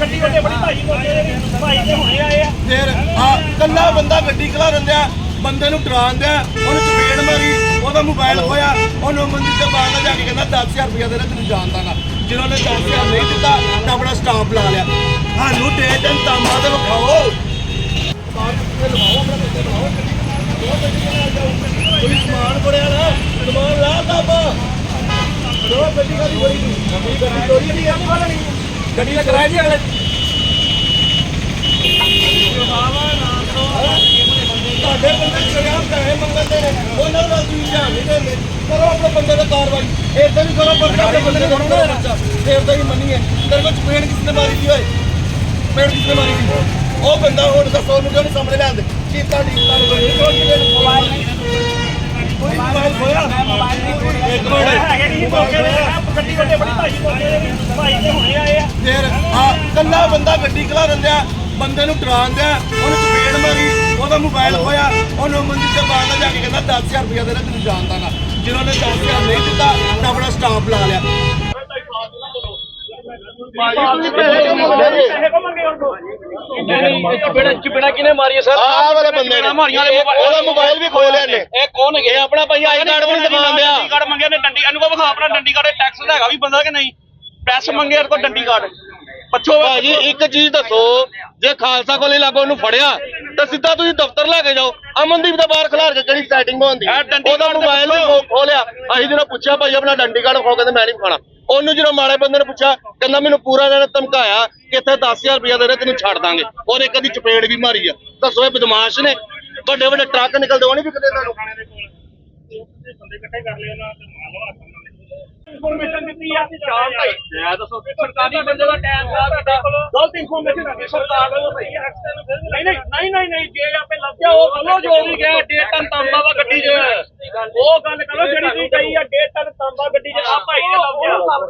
ਗੱਡੀ ਵੱਡੇ ਬੜੀ ਭਾਈ ਕੋਲ ਭਾਈ ਤੇ ਹੁਣੇ ਆਏ ਆ। ਫਿਰ ਆ ਕੱਲਾ ਬੰਦਾ ਗੱਡੀ ਖਲਾ ਦਿੰਦਿਆ ਬੰਦੇ ਨੂੰ ਡਰਾਉਣ ਦਿਆ ਉਹਨੂੰ ਚਪੇੜ ਮਾਰੀ, ਉਹਦਾ ਮੋਬਾਈਲ ਖੋਇਆ, ਉਹਨੂੰ ਮੰਦੀ ਤੇ ਬਾਹਰ ਜਾ ਕੇ ਕਹਿੰਦਾ 10000 ਰੁਪਇਆ ਦੇ ਦੇ, ਤੈਨੂੰ ਜਾਣਦਾ ਨਾ। ਜਿਨ੍ਹਾਂ ਨੇ 10000 ਨਹੀਂ ਦਿੱਤਾ, ਤਾਂ ਆਪਣਾ ਸਟਾਫ ਲਾ ਲਿਆ। ਸਾਨੂੰ ਦੇ ਦੇਣ ਤਾਂਬਾ ਤੇ ਵਿਖਾਓ। ਕੋਈ ਸਮਾਨ ਬੜਿਆ ਨਾ, ਸਮਾਨ ਲਾ ਤਾਂਬਾ ਰੋ ਗੱਡੀ ਕਾਦੀ ਬੜੀ ਨਹੀਂ ਗੱਡੀ ਚੋਰੀ ਨਹੀਂ ਆ ਗੱਡੀ ਦਾ ਕਿਰਾਇਆ ਜੀ ਅਗਲੇ ਤੁਹਾਡੇ ਬੰਦੇ ਸ਼ਰਿਆਮ ਪੈਸੇ ਮੰਗਦੇ ਨੇ। ਉਹਨਾਂ ਨਾਲ ਧਿਆਨ ਨਹੀਂ ਦਿੰਦੇ। ਕਰੋ ਆਪਣੇ ਬੰਦੇ ਤੇ ਕਾਰਵਾਈ ਏਦਾਂ ਵੀ ਕਰੋ ਪਰਚਾ ਆਪਣੇ ਬੰਦੇ ਨੂੰ ਕਰੋ ਪਰਚਾ ਫੇਰ ਤਾਂ ਹੀ ਮੰਨੀਏ। ਤੇਰੇ ਕੋਲ ਚਪੇੜ ਕਿਸ ਨੇ ਮਾਰੀ ਸੀ, ਓਏ? ਚਪੇੜ ਕਿਸ ਮਾਰੀ ਸੀ? ਉਹ ਬੰਦਾ ਹੁਣ ਦੱਸੋ, ਉਹਨੂੰ ਕਿਉਂ ਨਹੀਂ ਸਾਹਮਣੇ ਲਿਆਂਦੇ ਚੀਤਾ ਢੀਤਾ ਨੂੰ ਕੋਈ ਕੋਈ ਕੋਈ ਨਹੀਂ ਫਿਰ ਆ ਕੱਲਾ ਬੰਦਾ ਗੱਡੀ ਖਲਾ ਦਿੰਦਿਆ ਬੰਦੇ ਨੂੰ ਡਰਾਉਣ ਉਹਨੂੰ ਚਪੇੜ ਮਾਰੀ, ਉਹਦਾ ਮੋਬਾਈਲ ਖੋਇਆ, ਉਹਨੂੰ ਮੰਦੀ ਤੇ ਬਾਹਰ ਜਾ ਕੇ ਕਹਿੰਦਾ 10000 ਰੁਪਇਆ ਦੇ ਦੇ ਤੈਨੂੰ ਜਾਣਦਾ ਨਾ। ਜਿਨ੍ਹਾਂ ਨੇ 10000 ਨਹੀਂ ਦਿੱਤਾ, ਤਾਂ ਆਪਣਾ ਸਟਾਫ ਲਾ ਲਿਆ। ਪੈਸੇ ਕੋ ਮੰਗੇ ਉਹ ਚਪੇੜਾ ਕਿਨੇ ਮਾਰੀ ਸਰ? ਆਹ ਵਾਲੇ ਬੰਦੇ ਨੇ। ਉਹਦਾ ਮੋਬਾਈਲ ਵੀ ਖੋਹ ਲਿਆ ਨੇ ਇਹ ਕੌਣ ਹੈਗੇ? ਆਪਣਾ ਭਾਈ ਆਈ ਕਾਰਡ ਵੀ ਦਿਖਾਉਣ ਦਿਆ ਡੰਡੀ ਕਾਰਡ ਮੰਗੇ ਨੇ ਡੰਡੀ ਇਹਨੂੰ ਕੋ ਵਿਖਾ ਆਪਣਾ ਡੰਡੀ ਕਾਰਡ ਟੈਕਸ ਦਾ ਹੈਗਾ ਵੀ ਬੰਦਾ ਕਿ ਨਹੀਂ? ਪੈਸੇ ਮੰਗੇ ਇਹਦੇ ਕੋਲ ਡੰਡੀ ਕਾਰਡ ਪੱਛੋ ਭਾਜੀ ਇੱਕ ਚੀਜ਼ ਦੱਸੋ। ਜੇ ਖਾਲਸਾ ਕੋਲੇ ਲਾਗੋ ਉਹਨੂੰ ਫੜਿਆ ਤਾਂ ਸਿੱਧਾ ਤੁਸੀਂ ਦਫ਼ਤਰ ਲੈ ਕੇ ਜਾਓ। ਅਮਨਦੀਪ ਦਾ ਬਾਹਰ ਖਿਲਾਰ ਕੇ ਕਿਹੜੀ ਸੈਟਿੰਗ ਹੁੰਦੀ ਇਹ ਡੰਡੀ ਉਹਦਾ ਕਾਰਡ ਮੋਬਾਈਲ ਵੀ ਖੋ- ਖੋਲਿਆ ਅਸੀਂ ਜਿਹਨੂੰ ਪੁੱਛਿਆ ਭਾਈ ਆਪਣਾ ਡੰਡੀ ਕਾਰਡ ਖੋ ਕਹਿੰਦੇ ਮੈਂ ਨਹੀਂ ਖਾਣਾ। ਉਹਨੂੰ ਜਦੋਂ ਮਾੜੇ ਬੰਦੇ ਨੇ ਪੁੱਛਿਆ, ਕਹਿੰਦਾ ਮੈਨੂੰ ਪੂਰਾ ਇਹਨਾਂ ਨੇ ਧਮਕਾਇਆ ਕਿ ਇੱਥੇ 10000 ਰੁਪਇਆ ਦੇ ਦੇ, ਤੈਨੂੰ ਛੱਡ ਦਾਂਗੇ। ਔਰ ਇੱਕ ਦੀ ਚਪੇੜ ਵੀ ਮਾਰੀ ਆ। ਦੱਸੋ ਇਹ ਬਦਮਾਸ਼ ਨੇ। ਵੱਡੇ ਵੱਡੇ ਟਰੱਕ ਨਿਕਲਦੇ, ਉਹ ਨਹੀਂ ਵਿਕਦੇ ਇਹਨਾਂ ਨੂੰ। ਬੰਦੇ ਇਕੱਠੇ ਕਰ ਲਿਆ ਨਾ ਤੇ ਮਾਲ ਇਨਫੋਰਮੇਸ਼ਨ ਦਿੱਤੀ ਆ ਸ਼ਾਮ ਭਾਈ ਮੈਂ ਦੱਸੋ ਸਰਕਾਰੀ ਬੰਦੇ ਦਾ ਟਾਈਮ ਆ ਤੁਹਾਡਾ ਗਲਤ ਇਨਫੋਰਮੇਸ਼ਨ ਆ, ਸਰਕਾਰ ਵੱਲੋਂ ਸਹੀ ਹੈ ਨਹੀਂ ਨਹੀਂ ਨਹੀਂ ਨਹੀਂ ਜੇ ਆਪੇ ਲੱਗ ਗਿਆ, ਉਹ ਬੋਲੋ ਜੋ ਵੀ ਗਿਆ, ਡੇਢ ਤਾਂਬਾ ਵਾ ਗੱਡੀ 'ਚ। ਉਹ ਗੱਲ ਕਰੋ, ਜਿਹੜੀ ਤੁਸੀਂ ਕਹੀ ਆ, ਡੇਢ ਤਾਂਬਾ ਗੱਡੀ 'ਚ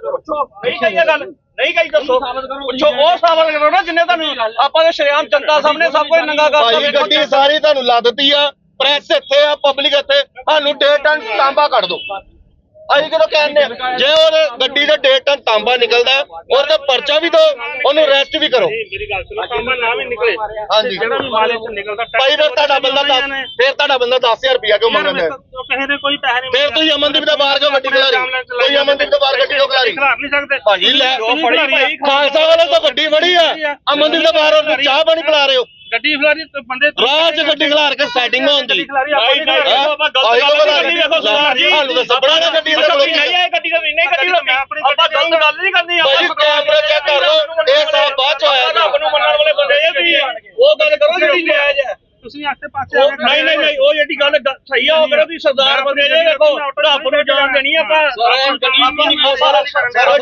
ਪੁੱਛੋ ਨਹੀਂ ਗੱਲ। ਨਹੀਂ ਕਹੀ ਦੱਸੋ। ਪੁੱਛੋ ਉਹ ਸਾਬਤ ਕਰੋ ਨਾ ਜਿੰਨੇ ਤੁਹਾਨੂੰ ਆਪਾਂ ਦੇ ਸ਼ਰਿਆਮ ਜਨਤਾ ਸਾਹਮਣੇ ਸਭ ਕੁਝ ਨੰਗਾ ਕਰਤਾ ਭਾਈ ਗੱਡੀ ਸਾਰੀ ਤੁਹਾਨੂੰ ਲਾ ਦਿੱਤੀ ਆ। ਪ੍ਰੈਸ ਇੱਥੇ ਆ ਪਬਲਿਕ ਇੱਥੇ। ਸਾਨੂੰ ਡੇਢ ਟਨ ਤਾਂਬਾ ਕੱਢ ਦੋ ਅਸੀਂ ਕਿਦੋਂ ਕਹਿੰਦੇ? ਜੇ ਉਹ ਗੱਡੀ ਦਾ ਡੇਢ ਟਨ ਤਾਂਬਾ ਨਿਕਲਦਾ ਉਹਦੇ ਤੇ ਪਰਚਾ ਵੀ ਦੋ ਉਹਨੂੰ ਅਰੈਸਟ ਵੀ ਕਰੋ। ਮੇਰੀ ਗੱਲ ਸੁਣੋ ਤਾਂਬਾ ਨਾ ਵੀ ਨਿਕਲੇ। ਹਾਂਜੀ। ਜਿਹੜਾ ਵੀ ਮਾਲੇ ਚ ਨਿਕਲਦਾ ਟੈਕਸ ਭਾਈ ਫਿਰ ਤੁਹਾਡਾ ਬੰਦਾ ਦਸ ਫਿਰ ਤੁਹਾਡਾ ਬੰਦਾ 10000 ਰੁਪਇਆ ਕਿਉਂ ਮੰਗਦਾ? ਹੈ? ਕਿਸੇ ਦੇ ਕੋਈ ਪੈਸੇ ਨਹੀਂ ਫਿਰ ਤੁਸੀਂ ਅਮਨਦੀਪ ਦਾ ਬਾਹਰ ਕਿਉਂ ਗੱਡੀ ਖਿਲਾਰੀ? ਕੋਈ ਅਮਨਦੀਪ ਦਾ ਬਾਹਰ ਗੱਡੀ ਕਿਉਂ ਖਿਲਾਰੀ? ਖਿਲਾਰ ਨਹੀਂ ਸਕਦੇ। ਭਾਜੀ ਲੈ। ਖਾਲਸਾ ਵਾਲੇ ਤਾਂ ਗੱਡੀ ਫੜੀ ਆ। ਅਮਨਦੀਪ ਦਾ ਬਾਹਰ ਉਹਨੂੰ ਚਾਹ ਪਾਣੀ ਪਿਲਾ ਰਹੇ ਹੋ। ਗੱਡੀ ਖਿਲਾਰੀ ਤੇ ਬੰਦੇ ਰਾਹ 'ਚ ਗੱਡੀ ਖਿਲਾਰ ਕੇ ਸੈਟਿੰਗ ਹੁੰਦੀ ਖਿਲਾਰੀ ਆਪਾਂ ਨਹੀਂ? ਆਪਾਂ ਗਲਤ ਗੱਲ ਨਹੀਂ ਵੇਖੋ ਸਰਦਾਰ ਜੀ ਤੁਹਾਨੂੰ ਤਾਂ ਸੱਬੜਾ ਨਾ ਗੱਡੀ ਦੇ ਕੋਲ ਨਹੀਂ ਆਏ ਗੱਡੀ ਦਾ ਨਹੀਂ ਗੱਡੀ ਦਾ ਆਪਾਂ ਗਲਤ ਗੱਲ ਨਹੀਂ ਕਰਨੀ ਭਾਈ ਕੈਮਰਾ ਚੈੱਕ ਕਰ ਲਓ ਇਹ ਸਭ ਬਾਅਦ ਚ ਆਇਆ ਰੱਬ ਨੂੰ ਮੰਨਣ ਵਾਲੇ ਬੰਦੇ ਇਹ ਵੀ। ਉਹ ਗੱਲ ਕਰੋ ਜਿਹੜੀ ਜਾਇਜ਼ ਹੈ ਤੁਸੀਂ ਆਸੇ ਪਾਸੇ ਨਹੀਂ ਨਹੀਂ ਨਹੀਂ ਉਹ ਜਿਹੜੀ ਗੱਲ ਗ- ਸਹੀ ਆ ਉਹ ਕਰੋ ਤੁਸੀਂ ਸਰਦਾਰ ਬੰਦੇ ਜੇ ਦੇਖੋ ਰੱਬ ਨੂੰ ਜਾਣ ਦੇਣੀ ਆਪਾਂ ਗੱਡੀ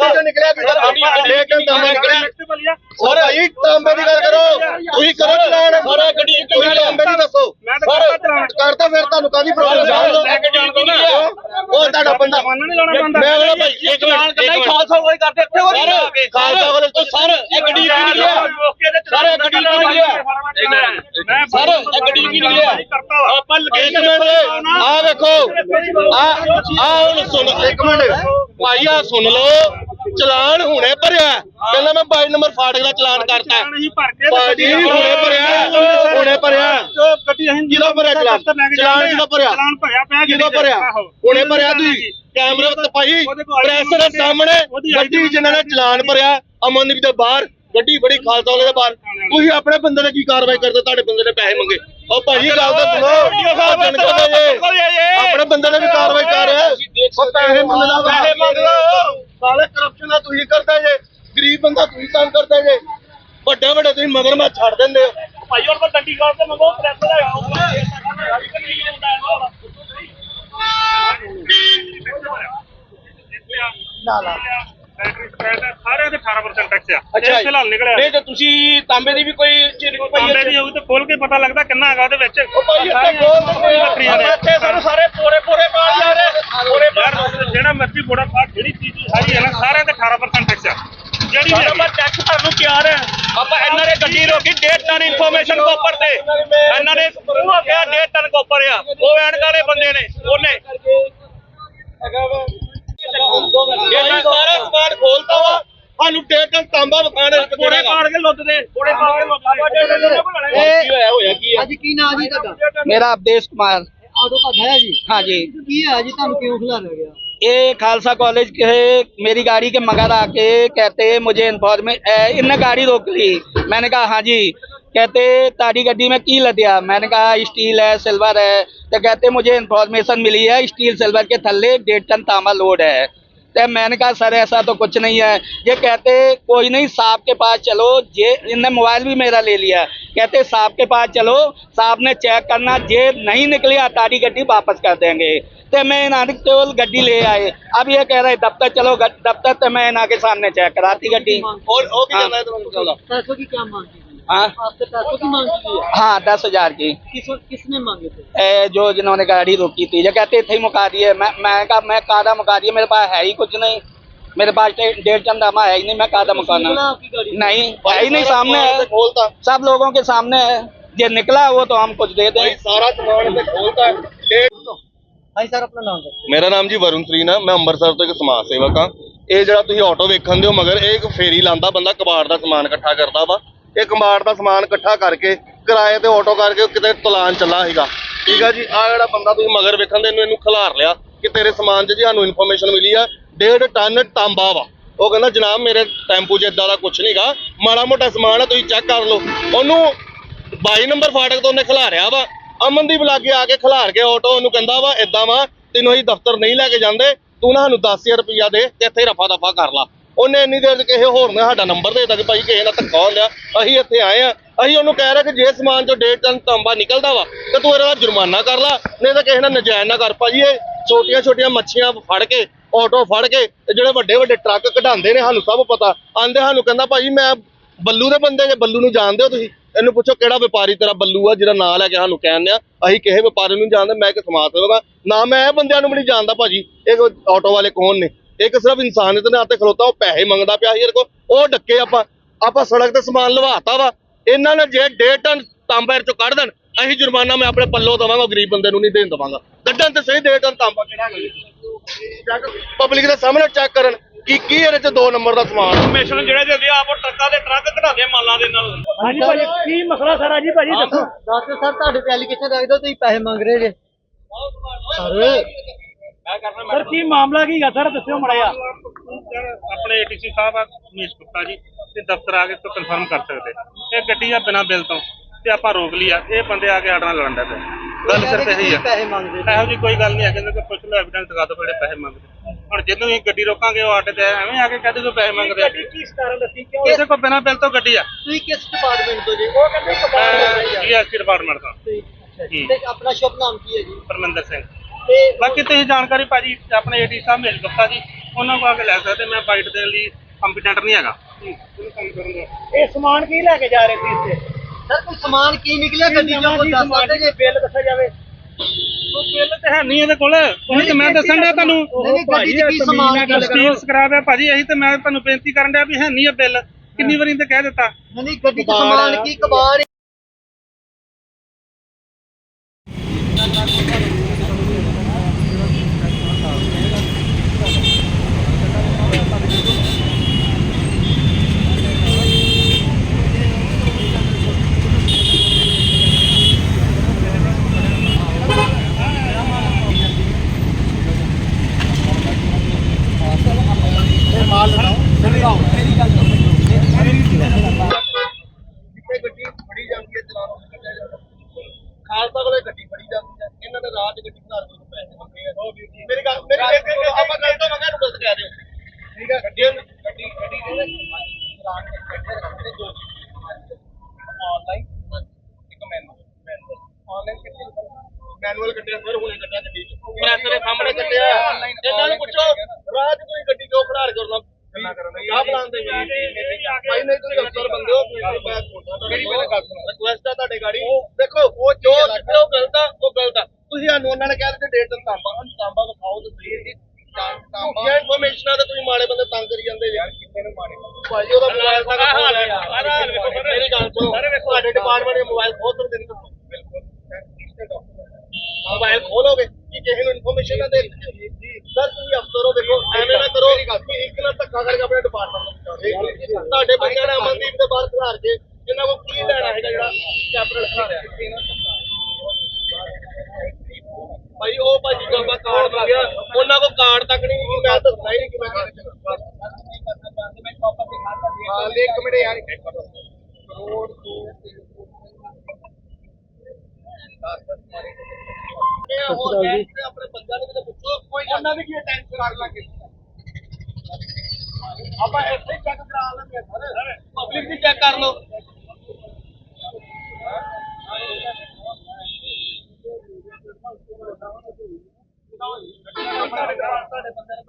ਤੋਂ ਨਿਕਲਿਆ ਕਿ ਸਰ ਡੇਢ ਟਨ ਤਾਂਬਾ ਨਿਕਲਿਆ ਸਰ ਭਾਈ ਤਾਂਬੇ ਦੀ ਗੱਲ ਕਰੋ। ਤੁਸੀਂ ਕਰੋ ਚਲਾਨ ਸਾਰਾ ਗੱਡੀ ਚ ਤੁਸੀਂ ਤਾਂਬੇ ਦੀ ਦੱਸੋ। ਸਰ ਕਰਦਾ ਫਿਰ ਤੁਹਾਨੂੰ ਕਾਦੀ ਪ੍ਰੋਬਲਮ ਜਾਣ ਦੋ? ਲੈ ਕੇ ਜਾਣ ਦਿਓ ਨਾ। ਉਹ ਤੁਹਾਡਾ ਬੰਦਾ ਮਾਨਾ ਨਹੀਂ ਲਾਉਣਾ ਪੈਂਦਾ। ਮੈਂ ਕਹਿੰਦਾ ਭਾਈ ਇੱਕ ਮਿੰਟ ਕੱਲਾ ਹੀ ਖਾਲਸਾ ਕੋਈ ਕਰਦੇ ਇੱਥੇ ਹੋ ਸਰ ਖਾਲਸਾ ਵਾਲੇ ਤੋਂ ਸਰ ਇਹ ਗੱਡੀ ਕਿਉਂ ਨਹੀਂ ਲਿਆ ਸਰ ਇਹ ਗੱਡੀ ਕਿਉਂ ਨਹੀਂ ਲਿਆ ਸਰ ਇਹ ਗੱਡੀ ਕਿਉਂ ਨਹੀਂ ਲਿਆ ਆਪਾਂ ਇੱਕ ਮਿੰਟ ਆ ਵੇਖੋ। ਆ ਆ ਹੁਣ ਸੁਣ ਇੱਕ ਮਿੰਟ। ਭਾਈ ਆ ਸੁਣ ਲਓ। ਚਲਾਨ ਹੁਣੇ ਭਰਿਆ। ਕਹਿੰਦਾ ਮੈਂ 22 ਨੰਬਰ ਫਾਟਕ ਦਾ ਚਲਾਨ ਕਰਤਾ। ਭਾਜੀ ਹੁਣੇ ਭਰਿਆ ਹੁਣੇ ਭਰਿਆ। ਗੱਡੀ ਅਸੀਂ ਕਿਹਦਾ ਭਰਿਆ ਚਲਾਨ? ਚਲਾਨ ਕਿਹਦਾ ਭਰਿਆ? ਚਲਾਨ ਭਰਿਆ ਪਿਆ ਕਿਹਦਾ ਭਰਿਆ? ਹੁਣੇ ਭਰਿਆ ਤੁਸੀਂ? ਕੈਮਰੇ ਉੱਤੇ ਭਾਈ ਪ੍ਰੈਸ ਦੇ ਸਾਹਮਣੇ ਗੱਡੀ ਜਿਨ੍ਹਾਂ ਨੇ ਚਲਾਨ ਭਰਿਆ ਅਮਨਦੀਪ ਦੇ ਬਾਹਰ ਗੱਡੀ ਬੜੀ ਖਾਲਸਾ ਵਾਲੇ ਦੇ ਬਾਹਰ। ਤੁਸੀਂ ਆਪਣੇ ਬੰਦੇ ਨੇ ਕੀ ਕਾਰਵਾਈ ਕਰਦੇ ਤੁਹਾਡੇ ਬੰਦੇ ਨੇ ਪੈਸੇ ਮੰਗੇ। ਉਹ ਭਾਜੀ ਗੱਲ ਤਾਂ ਸੁਣੋ ਭੱਜਣ ਕਿਉਂ ਦੇ ਜੇ? ਆਪਣੇ ਬੰਦੇ ਨੇ ਵੀ ਕਾਰਵਾਈ ਕਰ ਰਿਹਾ। ਉਹ ਪੈਸੇ ਮੰਗਦਾ। ਪੈਸੇ ਮੰਗਦਾ ਸਾਲੇ ਕਰਪਸ਼ਨ ਦਾ ਤੁਸੀਂ ਕਰਦੇ ਜੇ ਗਰੀਬ ਬੰਦਾ ਤੁਸੀਂ ਕੰਮ ਕਰਦੇ ਜੇ। ਵੱਡੇ ਵੱਡੇ ਤੁਸੀਂ ਮਗਰ ਮੈਂ ਛੱਡ ਦਿੰਦੇ ਹੋ। ਭਾਈ ਤਾਂ ਡੰਡੀ ਕਾਰਡ ਤੇ ਮੰਗੋ ਪ੍ਰੈਸ ਦਾ ਨਾ। ਲਾ ਸਾਰੇ ਦੇ 18% ਟੈਕਸ ਆ ਅੱਛਾ ਇਹ ਫਿਲਹਾਲ ਨਿਕਲਿਆ ਨਹੀਂ ਤੇ ਤੁਸੀਂ ਤਾਂਬੇ ਦੀ ਵੀ ਕੋਈ ਚੀਜ਼ ਤਾਂਬੇ ਦੀ ਹੋਊ ਤੇ ਖੋਲ ਕੇ ਪਤਾ ਲੱਗਦਾ ਕਿੰਨਾ ਹੈਗਾ ਉਹਦੇ ਵਿੱਚ। ਉਹ ਭਾਈ ਇੱਥੇ ਖੋਲ ਦਿੰਦੇ ਆ। ਬੱਕਰੀਆਂ ਨੇ। ਇੱਥੇ ਸਾਨੂੰ ਸਾਰੇ ਇਹ ਸਾਰਾ ਸਮਾਨ ਖੋਲਤਾ ਵਾ ਸਾਨੂੰ ਡੇਟ ਟਨ ਤਾਂਬਾ ਵਿਖਾਣ ਕੋੜੇ ਪਾੜ ਕੇ ਲੁੱਟ ਦੇ ਕੋੜੇ ਪਾੜ ਕੇ ਲੁੱਟ ਦੇ ਕੀ ਹੋਇਆ ਹੋਇਆ ਕੀ ਹੈ ਅੱਜ ਕੀ ਨਾਂ ਜੀ ਤੁਹਾਡਾ ਮੇਰਾ ਅਵਦੇਸ਼ ਕੁਮਾਰ ਆਟੋ ਤੁਹਾਡਾ ਹੈ ਜੀ हाँ जी ਕੀ ਹੈ ਜੀ ਤੁਹਾਨੂੰ ਕਿਉਂ ਖਿਲਾਰਿਆ ਗਿਆ ये खालसा कॉलेज के मेरी गाड़ी के मगर आके कहते मुझे इन्फॉर्म इनने गाड़ी रोक ली मैंने कहा हाँ जी कहते तारी गड्डी में की लदिया मैंने कहा स्टील है सिल्वर है तो कहते मुझे इन्फॉर्मेशन मिली है स्टील सिल्वर के थल्ले डेढ़ टन तांबा लोड है तो मैंने कहा सर ऐसा तो कुछ नहीं है। ये कहते कोई नहीं साहब के पास चलो। जे इनने मोबाइल भी मेरा ले लिया कहते साहब के पास चलो। साहब ने चेक करना जे नहीं निकली अटारी गड्डी वापस कर देंगे। तो मैं इन्होंने केवल गड्डी ले आए। अब ये कह रहे दफ्तर चलो दफ्तर तो मैं इन्हों के सामने चेक कराती गड्डी। और, और हाँ। ਕੀ ਕਰਨਾ ਹੈ ਤੁਹਾਨੂੰ ਚੱਲਦਾ पैसों की क्या मांग की थी हाँ आपसे पैसों की मांग की है हाँ दस हजार की किस किसने मांगे थे ए, जो जिन्होंने गाड़ी रोकी थी जो कहते थे ही मुका दिए मैं मैं कहा मैं कादा मुका दिए मेरे पास है ही कुछ नहीं मेरे पास डे- डेढ़ टन दामा है ही नहीं मैं कादा निकला मुकाना आपकी गाड़ी नहीं है ही नहीं सामने है ਖੋਲਤਾ सब लोगों के सामने है जो निकला वो तो हम कुछ दे दें ਭਾਈ ਸਾਰਾ ਸਮਾਨ ਤੇ ਖੋਲਤਾ ਡੇਟ भाई सर अपना नाम बताइए ਮੇਰਾ ਨਾਮ ਜੀ ਵਰੁਣ ਤਰੀਨ ਆ ਮੈਂ ਅੰਮ੍ਰਿਤਸਰ ਤੋਂ ਇੱਕ ਸਮਾਜ ਸੇਵਕ ਆ ਇਹ ਜਿਹੜਾ ਤੁਸੀਂ ਆਟੋ ਵੇਖਣ ਦਿਓ ਮਗਰ ਇਹ ਇੱਕ ਫੇਰੀ ਲਾਂਦਾ ਬੰਦਾ ਕਬਾੜ ਦਾ ਸਮਾਨ ਇਕੱਠਾ ਕਰਦਾ ਵਾ ਇਹ ਕਬਾੜ ਦਾ ਸਮਾਨ ਇਕੱਠਾ ਕਰਕੇ ਕਿਰਾਏ ਤੇ ਆਟੋ ਕਰਕੇ ਕਿਤੇ ਤਲਾਨ ਚੱਲਾ ਹੈਗਾ ਠੀਕ ਆ ਜੀ ਆ ਜਿਹੜਾ ਬੰਦਾ ਤੁਸੀਂ ਮਗਰ ਵੇਖਣ ਦੇ ਇਹਨੂੰ ਇਹਨੂੰ ਖਿਲਾਰ ਲਿਆ ਕਿ ਤੇਰੇ ਸਮਾਨ 'ਚ ਜੀ ਸਾਨੂੰ ਇਨਫੋਰਮੇਸ਼ਨ ਮਿਲੀ ਆ, ਡੇਢ ਟਨ ਤਾਂਬਾ ਵਾ। ਉਹ ਕਹਿੰਦਾ, ਜਨਾਬ, ਮੇਰੇ ਟੈਂਪੂ 'ਚ ਇਦਾਂ ਦਾ ਕੁਝ ਨਹੀਂਗਾ ਮਾੜਾ ਮੋਟਾ ਸਮਾਨ ਆ, ਤੁਸੀਂ ਚੈੱਕ ਕਰ ਲਓ। ਉਹਨੂੰ 22 ਨੰਬਰ ਫਾਟਕ ਤੋਂ ਉਹਨੇ ਖਿਲਾਰਿਆ ਵਾ। ਅਮਨਦੀਪ ਲਾਗੇ ਆ ਕੇ ਖਿਲਾਰ ਕੇ ਆਟੋ ਉਹਨੂੰ ਕਹਿੰਦਾ ਵਾ ਇਦਾਂ ਵਾ, ਤੈਨੂੰ ਅਸੀਂ ਦਫ਼ਤਰ ਨਹੀਂ ਲੈ ਕੇ ਜਾਂਦੇ। ਤੂੰ ਨਾ ਸਾਨੂੰ 10000 ਰੁਪਇਆ ਦੇ ਤੇ ਇੱਥੇ ਰਫਾ ਦਫਾ ਕਰ ਲਾ। ਉਹਨੇ ਇੰਨੀ ਦੇਰ 'ਚ ਕਿਸੇ ਹੋਰ ਨੇ ਸਾਡਾ ਨੰਬਰ ਦੇ ਦਿੱਤਾ ਕਿ ਭਾਈ ਕਿਸੇ ਨਾਲ ਧੱਕਾ ਲਿਆ ਅਸੀਂ ਇੱਥੇ ਆਏ ਆ, ਅਸੀਂ ਉਹਨੂੰ ਕਹਿ ਰਹੇ ਕਿ ਜੇ ਸਮਾਨ ਚੋਂ ਡੇਢ ਟਨ ਤਾਂਬਾ ਨਿਕਲਦਾ ਵਾ, ਤੇ ਤੂੰ ਇਹਦਾ ਜੁਰਮਾਨਾ ਕਰ ਲਾ, ਨਹੀਂ ਤਾਂ ਕਿਸੇ ਨਾਲ ਨਜਾਇਜ਼ ਨਾ ਕਰ ਭਾਜੀ, ਇਹ ਛੋਟੀਆਂ ਛੋਟੀਆਂ ਮੱਛੀਆਂ ਫੜ ਕੇ ਆਟੋ ਫੜ ਕੇ, ਤੇ ਜਿਹੜੇ ਵੱਡੇ ਵੱਡੇ ਟਰੱਕ ਕਢਾਉਂਦੇ ਨੇ, ਸਾਨੂੰ ਸਭ ਪਤਾ, ਆਂਦੇ ਸਾਨੂੰ ਕਹਿੰਦਾ ਭਾਜੀ ਮੈਂ ਬੱਲੂ ਦੇ ਬੰਦੇ ਜੇ, ਬੱਲੂ ਨੂੰ ਜਾਣਦੇ ਹੋ ਤੁਸੀਂ? ਇਹਨੂੰ ਪੁੱਛੋ ਕਿਹੜਾ ਵਪਾਰੀ ਤੇਰਾ ਬੱਲੂ ਆ ਜਿਹੜਾ ਨਾਂ ਲੈ ਕੇ ਸਾਨੂੰ ਕਹਿਣ ਆ ਅਸੀਂ ਕਿਸੇ ਵਪਾਰੀ ਨੂੰ ਜਾਣਦੇ, ਮੈਂ ਇੱਕ ਸਮਾਜ ਸੇਵਕ ਆ। ਨਾ ਮੈਂ ਇਹ ਬੰਦਿਆਂ ਨੂੰ ਵੀ ਨਹੀਂ ਜਾਣਦਾ ਭਾਜੀ, ਇਹ ਆਟੋ ਵਾਲੇ ਕੌਣ ਨੇ? ਇੱਕ ਸਿਰਫ ਇਨਸਾਨੀਅਤ ਦੇ ਹੱਥੇ ਖਲੋਤਾ ਉਹ ਪੈਸੇ ਮੰਗਦਾ ਪਿਆ ਸੀ ਇਹਦੇ ਕੋਲ ਉਹ ਡੱਕੇ ਆਪਾਂ ਆਪਾਂ ਸੜਕ ਤੇ ਸਮਾਨ ਲਵਾਤਾ ਵਾ। ਇਹਨਾਂ ਨੇ ਜੇ ਡੇਢ ਟਨ ਤਾਂਬਾ ਇਹ ਚੋਂ ਕੱਢ ਦੇਣ ਅਸੀਂ ਜੁਰਮਾਨਾ ਮੈਂ ਆਪਣੇ ਪੱਲੋਂ ਦਵਾਂਗਾ ਗਰੀਬ ਬੰਦੇ ਨੂੰ ਨਹੀਂ ਦੇਣ ਦਵਾਂਗਾ। ਕੱਢਣ ਤੇ ਸਹੀ ਡੇਢ ਟਨ ਤਾਂਬਾ ਕਿਹੜਾ ਹੈਗਾ ਪਬਲਿਕ ਦੇ ਸਾਹਮਣੇ ਚੈੱਕ ਕਰਨ ਕੀ ਕੀ ਇਹਦੇ ਚ ਦੋ ਨੰਬਰ ਦਾ ਸਮਾਨ। ਇਨਫੋਰਮੇਸ਼ਨ ਜਿਹੜੇ ਦਿੰਦੇ ਆਪੋ ਟਰੱਕਾਂ ਦੇ ਟਰੱਕ ਕਢਾਉਂਦੇ ਮਾਲਾਂ ਦੇ ਨਾਲ। ਹਾਂਜੀ ਭਾਜੀ ਕੀ ਮਸਲਾ ਸਾਰਾ ਜੀ ਭਾਜੀ ਦੱਸੋ। ਦੱਸ ਸਰ ਤੁਹਾਡੇ ਤੇ ਐਲੀਗੇਸ਼ਨ ਰੱਖ ਦਿਓ ਤੁਸੀਂ ਪੈਸੇ ਮੰਗ ਰਹੇ ਜੇ। ਸਰ ਸਰ ਕੀ ਮਾਮਲਾ ਕੀ ਹੈ ਸਰ ਦੱਸਿਓ ਮੜਿਆ ਆਪਣੇ ਏਟੀਸੀ ਸਾਹਿਬ ਆ ਮਨੀਸ਼ ਗੁਪਤਾ ਜੀ ਤੇ ਦਫ਼ਤਰ ਆ ਕੇ ਤੋਂ ਕਨਫਰਮ ਕਰ ਸਕਦੇ ਇਹ ਗੱਡੀ ਆ ਬਿਨਾਂ ਬਿੱਲ ਤੋਂ ਤੇ ਆਪਾਂ ਰੋਕ ਲਈ ਆ। ਇਹ ਬੰਦੇ ਆ ਕੇ ਆਡਰਾਂ ਲੜਨ ਦੇ ਗੱਲ ਸਿਰਫ ਇਹੀ ਆ। ਪੈਸੇ ਮੰਗਦੇ ਇਹੋ ਜੀ ਕੋਈ ਗੱਲ ਨਹੀਂ ਹੈ ਕਹਿੰਦੇ ਕਿ ਪੁੱਛ ਲਓ ਐਵੀਡੈਂਸ ਦਿਖਾ ਦਿਓ ਕਿਹੜੇ ਪੈਸੇ ਮੰਗਦੇ। ਹੁਣ ਜਦੋਂ ਹੀ ਗੱਡੀ ਰੋਕਾਂਗੇ ਉਹ ਆਟੇ ਤੇ ਐਵੇਂ ਆ ਕੇ ਕਹਦੇ ਕੋਈ ਪੈਸੇ ਮੰਗਦੇ ਗੱਡੀ ਕੀ ਕਾਰਨ ਦੱਸੀ? ਕਿਉਂ? ਕਿਸੇ ਕੋ ਬਿਨਾਂ ਬਿੱਲ ਤੋਂ ਗੱਡੀ ਆ। ਤੁਸੀਂ ਕਿਸ ਡਿਪਾਰਟਮੈਂਟ ਤੋਂ ਜੀ? ਉਹ ਕਹਿੰਦੇ ਡਿਪਾਰਟਮੈਂਟ ਤੋਂ। ਤੇ ਆਪਣਾ ਸ਼ੁਭ ਨਾਮ ਕੀ ਹੈ ਜੀ? ਪਰਮਿੰਦਰ ਸਿੰਘ। ਤੇ ਬਾਕੀ ਤੁਸੀਂ ਜਾਣਕਾਰੀ ਭਾਜੀ ਆਪਣੇ ਏਟੀ ਸਾਹਿਬ ਮਿਲ ਗੁਪਤਾ ਜੀ ਉਹਨਾਂ ਕੋਲ ਆ ਕੇ ਲੈ ਸਕਦੇ ਮੈਂ ਬਾਈਟ ਦੇਣ ਲਈ ਕੰਪੀਟੈਂਟ ਨਹੀਂ ਹੈਗਾ। ਇਹ ਸਮਾਨ ਕੀ ਲੈ ਕੇ ਜਾ ਰਹੇ ਸੀ ਇੱਥੇ? ਸਰ ਕੋਈ ਸਮਾਨ ਕੀ ਨਿਕਲਿਆ? ਗੱਡੀ ਚੋਂ ਕੋਈ ਦੱਸ ਸਕਦੇ ਜੇ? ਬਿੱਲ ਦੱਸਿਆ ਜਾਵੇ। ਉਹ ਬਿੱਲ ਤੇ ਹੈ ਨਹੀਂ ਇਹਦੇ ਕੋਲ। ਉਹੀ ਤੇ ਮੈਂ ਦੱਸਣ ਡਿਆ ਤੁਹਾਨੂੰ। ਨਹੀਂ, ਨਹੀਂ, ਗੱਡੀ 'ਚ ਕੀ ਸਮਾਨ ਨਿਕਲਿਆ? ਸਟੀਲ ਸਕ੍ਰੈਪ ਹੈ ਭਾਜੀ ਅਸੀਂ ਤੇ ਮੈਂ ਤੁਹਾਨੂੰ ਬੇਨਤੀ ਕਰਨ ਡਿਆ ਵੀ ਹੈ ਨਹੀਂ ਇਹ ਬਿੱਲ। ਕਿੰਨੀ ਵਾਰੀ ਤੇ ਕਹਿ ਦਿੱਤਾ? ਨਹੀਂ ਗੱਡੀ 'ਚ ਸਮਾਨ ਕੀ ਕਬਾੜ ਜਿੱਥੇ ਗੱਡੀ ਫੜੀ ਜਾਂਦੀ ਹੈ ਚਲਾਨ ਉੱਥੇ ਕੱਢਿਆ ਜਾਂਦਾ ਖਾਲਸਾ ਕੋਲੇ ਗੱਡੀ ਫੜੀ ਜਾਂਦੀ ਹੈ ਇਹਨਾਂ ਨੇ ਰਾਤ ਗੱਡੀ ਘਰ ਤੋਂ ਪੈਸੇ ਮੰਗੇ ਆ ਮੇਰੀ ਗੱਲ ਮੇਰੀ ਆਪਾਂ ਗੱਲ ਤੋਂ ਮੰਗਾ ਨੂੰ ਗਲਤ ਕਹਿ ਰਹੇ ਹੋ ਠੀਕ ਹੈ ਗੱਡੀ ਗੱਡੀ ਗੱਡੀ ਦੇ ਚਲਾਨ ਕੱਢੇ ਰੱਖਦੇ ਨੇ ਆਨਲਾਈਨ ਇੱਕ ਮੈਨੂਅਲ ਆਨਲਾਈਨ ਕਿੱਥੇ ਮੈਨੂਅਲ ਕੱਢਿਆ ਸਰ ਹੁਣੇ ਕੱਢਿਆ ਗੱਡੀ ਚ ਮੈਂ ਸਾਹਮਣੇ ਕੱਢਿਆ ਇਹਨਾਂ ਨੂੰ ਪੁੱਛੋ ਰਾਤ ਤੁਸੀਂ ਗੱਡੀ ਕਿਉਂ ਖੜਾ ਕਰਨਾ ਚਾਹ ਬਣਾਉਂਦੇ ਭਾਈ ਨਹੀਂ ਤੁਸੀਂ ਅਫਸਰ ਬੰਦੇ ਹੋ ਮੇਰੀ ਪਹਿਲਾਂ ਗੱਲ ਸੁਣੋ ਰਿਕੁਐਸਟ ਆ ਤੁਹਾਡੇ ਗਾੜੀ। ਦੇਖੋ ਉਹ ਜੋ ਜਿੱਥੇ ਉਹ ਗਲਤ ਆ ਉਹ ਗਲਤ ਆ। ਤੁਸੀਂ ਸਾਨੂੰ ਉਹਨਾਂ ਨੇ ਕਹਿ ਦਿੱਤੇ ਡੇਟ ਤੱਕ ਤਾਂਬਾ ਸਾਨੂੰ ਤਾਂਬਾ ਵਿਖਾਓ ਤੇ ਸਹੀ ਜੀ ਤਾਂਬਾ ਇਨਫੋਰਮੇਸ਼ਨ ਆ ਤੇ ਤੁਸੀਂ ਮਾੜੇ ਬੰਦੇ ਤੰਗ ਕਰੀ ਜਾਂਦੇ ਯਾਰ ਕਿੱਥੇ ਨੂੰ ਮਾੜੇ ਭਾਜੀ ਉਹਦਾ ਮੋਬਾਈਲ ਤੱਕ ਹਾਲ ਹੈ ਮੇਰੀ ਗੱਲ ਸੁਣੋ ਤੁਹਾਡੇ ਡਿਪਾਰਟਮੈਂਟ ਦੇ ਮੋਬਾਈਲ ਖੋਲ ਸਕਦੇ ਨੇ। ਬਿਲਕੁਲ। ਮੋਬਾਈਲ ਖੋਲੋਗੇ ਕਿ ਕਿਸੇ ਨੂੰ ਇਨਫੋਰਮੇਸ਼ਨ ਨਾ ਦੇ ਸਰ ਤੁਸੀਂ ਅਫਸਰ ਹੋ ਦੇਖੋ ਐਵੇਂ ਨਾ ਕਰੋ। ਕਿ ਇੱਕ ਨਾਲ ਧੱਕਾ ਕਰਕੇ ਆਪਣੇ ਡਿਪਾਰਟਮੈਂਟ ਨੂੰ ਤੁਹਾਡੇ ਬੰਦਿਆਂ ਨੇ ਅਮਨਦੀਪ ਦੇ ਬਾਹਰ ਖਿਲਾਰ ਕੇ ਇਹਨਾਂ ਕੋਲ ਕੀ ਲੈਣਾ ਹੈਗਾ ਜਿਹੜਾ ਕੈਪਟਨ ਖਿਲਾਰਿਆ। ਭਾਈ ਉਹ ਭਾਜੀ ਆਪਾਂ ਕਾਰਡ ਮੰਗਿਆ ਉਹਨਾਂ ਕੋਲ ਕਾਰਡ ਤੱਕ ਨਹੀਂ ਮੈਂ ਦੱਸਣਾ ਹੀ ਨਹੀਂ ਕਿ ਮੈਂ ਕਿਹੜੇ ਹਾਂ ਇੱਕ ਮਿੰਟ ਯਾਰ ਤੇ ਉਹਨਾਂ ਦੀ ਕੀ ਟੈਂਸ਼ਨ ਕਰ ਲਾਂਗੇ ਆਪਾਂ ਇੱਥੇ ਚੈੱਕ ਕਰਾ ਲੈਂਦੇ ਸਰ। ਪਬਲਿਕ ਦੀ ਚੈੱਕ ਕਰ ਲਓ। ਸਾਡੇ